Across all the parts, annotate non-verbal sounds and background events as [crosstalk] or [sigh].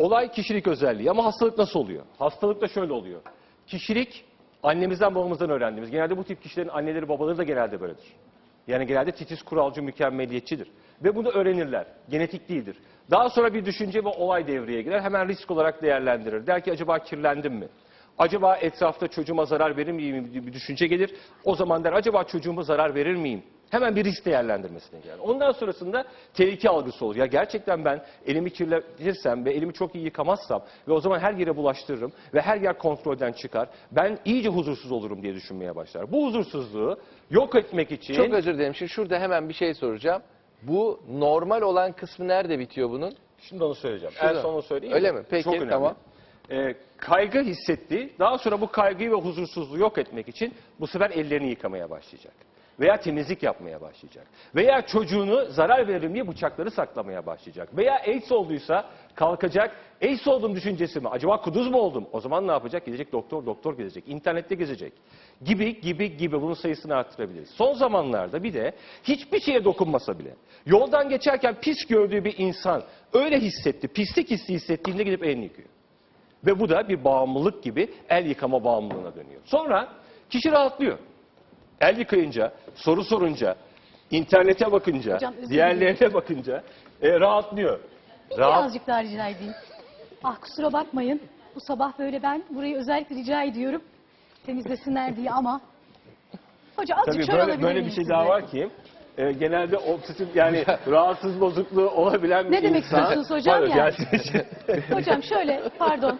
olay kişilik özelliği ama hastalık nasıl oluyor? Hastalık da şöyle oluyor. Kişilik annemizden babamızdan öğrendiğimiz. Genelde bu tip kişilerin anneleri babaları da genelde böyledir. Yani genelde titiz, kuralcı, mükemmeliyetçidir. Ve bunu öğrenirler. Genetik değildir. Daha sonra bir düşünce ve olay devreye girer. Hemen risk olarak değerlendirir. Der ki acaba kirlendim mi? Acaba etrafta çocuğuma zarar verir miyim bir düşünce gelir. O zaman der acaba çocuğuma zarar verir miyim? Hemen bir risk değerlendirmesine girer. Ondan sonrasında tehlike algısı olur. Ya gerçekten ben elimi kirletirsem ve elimi çok iyi yıkamazsam ve o zaman her yere bulaştırırım ve her yer kontrolden çıkar. Ben iyice huzursuz olurum diye düşünmeye başlar. Bu huzursuzluğu yok etmek için Çok özür dilerim. Şimdi şurada hemen bir şey soracağım. Bu normal olan kısmı nerede bitiyor bunun? Şimdi onu söyleyeceğim. Şurada. En son onu söyleyeyim. Öyle mi? Peki, Çok önemli. tamam. Ee, kaygı hissetti. Daha sonra bu kaygıyı ve huzursuzluğu yok etmek için bu sefer ellerini yıkamaya başlayacak. Veya temizlik yapmaya başlayacak. Veya çocuğunu zarar veririm diye bıçakları saklamaya başlayacak. Veya AIDS olduysa kalkacak. AIDS oldum düşüncesi mi? Acaba kuduz mu oldum? O zaman ne yapacak? Gidecek doktor doktor gezecek. İnternette gezecek. Gibi gibi gibi bunun sayısını arttırabiliriz. Son zamanlarda bir de hiçbir şeye dokunmasa bile yoldan geçerken pis gördüğü bir insan öyle hissetti. Pislik hissi hissettiğinde gidip elini yıkıyor. Ve bu da bir bağımlılık gibi el yıkama bağımlılığına dönüyor. Sonra kişi rahatlıyor. El yıkayınca, soru sorunca, internete bakınca, Hocam, özür diğerlerine bakınca e, rahatlıyor. Rahat, Birazcık daha rica edeyim. Ah kusura bakmayın. Bu sabah böyle ben burayı özellikle rica ediyorum. Temizlesinler diye ama. Hoca azıcık tabii şöyle böyle, alabilir böyle bir miyim şey daha var ki e, genelde obsesif yani [laughs] rahatsız bozukluğu olabilen bir Ne demek insan. istiyorsunuz hocam Pardon, yani? Hocam şöyle pardon.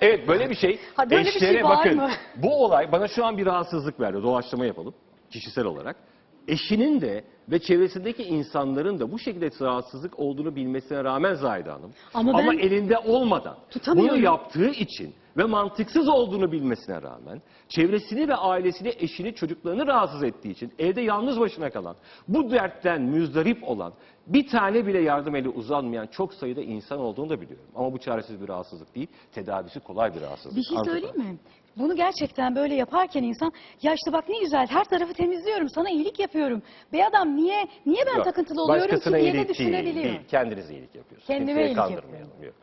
Evet böyle bir şey. Ha, böyle bir şey var bakın. mı? Bu olay bana şu an bir rahatsızlık verdi. Doğaçlama yapalım kişisel olarak. Eşinin de ve çevresindeki insanların da bu şekilde rahatsızlık olduğunu bilmesine rağmen Zahide Hanım. Ama ben elinde olmadan bunu yaptığı için ve mantıksız olduğunu bilmesine rağmen çevresini ve ailesini, eşini, çocuklarını rahatsız ettiği için evde yalnız başına kalan, bu dertten müzdarip olan, bir tane bile yardım eli uzanmayan çok sayıda insan olduğunu da biliyorum. Ama bu çaresiz bir rahatsızlık değil, tedavisi kolay bir rahatsızlık. Bir şey söyleyeyim mi? Bunu gerçekten böyle yaparken insan ya işte bak ne güzel her tarafı temizliyorum sana iyilik yapıyorum. Be adam niye niye ben Yok, takıntılı oluyorum ki diye de düşünebiliyor. değil. Kendinize iyilik yapıyorsunuz. Kendime Kimseyi iyilik kandırmayalım. Yok.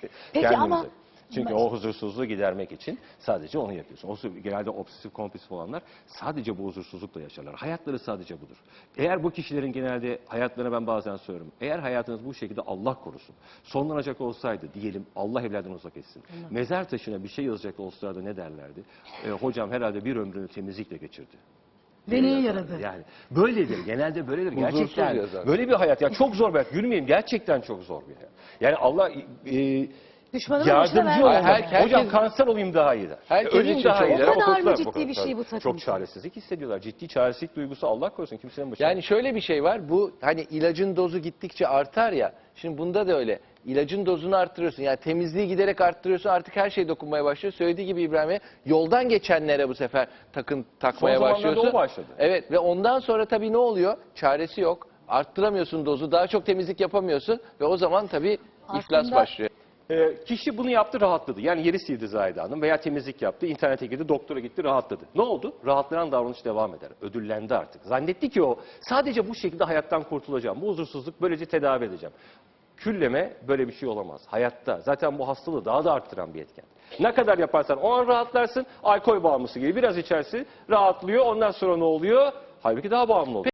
Peki Kendinize. ama- Çünkü o huzursuzluğu gidermek için sadece onu yapıyorsun. O genelde obsesif kompulsif olanlar sadece bu huzursuzlukla yaşarlar. Hayatları sadece budur. Eğer bu kişilerin genelde hayatlarına ben bazen söylüyorum. Eğer hayatınız bu şekilde Allah korusun sonlanacak olsaydı diyelim Allah evlerden uzak etsin. Mezar taşına bir şey yazacak olsaydı ne derlerdi? E, hocam herhalde bir ömrünü temizlikle geçirdi. Deneye yaradı. Yani böyledir. Genelde böyledir. Huzursuz Gerçekten yazar. böyle bir hayat. Ya çok zor bir hayat. Gülmeyin. Gerçekten çok zor bir hayat. Yani Allah e, Düşmanına boşuna yardımcı verme. olmak. Her- herkes- Hocam kanser olayım daha iyi der. Herkes Öleyim için daha çok- iyi O der. Kadar mı ciddi bir şey bu Çok takıntı? çaresizlik hissediyorlar. Ciddi çaresizlik duygusu Allah korusun kimsenin başına. Yani şöyle bir şey var. Bu hani ilacın dozu gittikçe artar ya. Şimdi bunda da öyle. İlacın dozunu arttırıyorsun. Yani temizliği giderek arttırıyorsun. Artık her şey dokunmaya başlıyor. Söylediği gibi İbrahim'e yoldan geçenlere bu sefer takın takmaya Son zamanlarda başlıyorsun. o başladı. Evet ve ondan sonra tabii ne oluyor? Çaresi yok. Arttıramıyorsun dozu. Daha çok temizlik yapamıyorsun ve o zaman tabii iflas Aslında- başlıyor. Ee, kişi bunu yaptı rahatladı. Yani yeri sildi Zahide Hanım veya temizlik yaptı, internete girdi, doktora gitti rahatladı. Ne oldu? Rahatlayan davranış devam eder. Ödüllendi artık. Zannetti ki o sadece bu şekilde hayattan kurtulacağım. Bu huzursuzluk böylece tedavi edeceğim. Külleme böyle bir şey olamaz. Hayatta. Zaten bu hastalığı daha da arttıran bir etken. Ne kadar yaparsan o an rahatlarsın. Alkol bağımlısı gibi biraz içersin rahatlıyor. Ondan sonra ne oluyor? Halbuki daha bağımlı oluyor.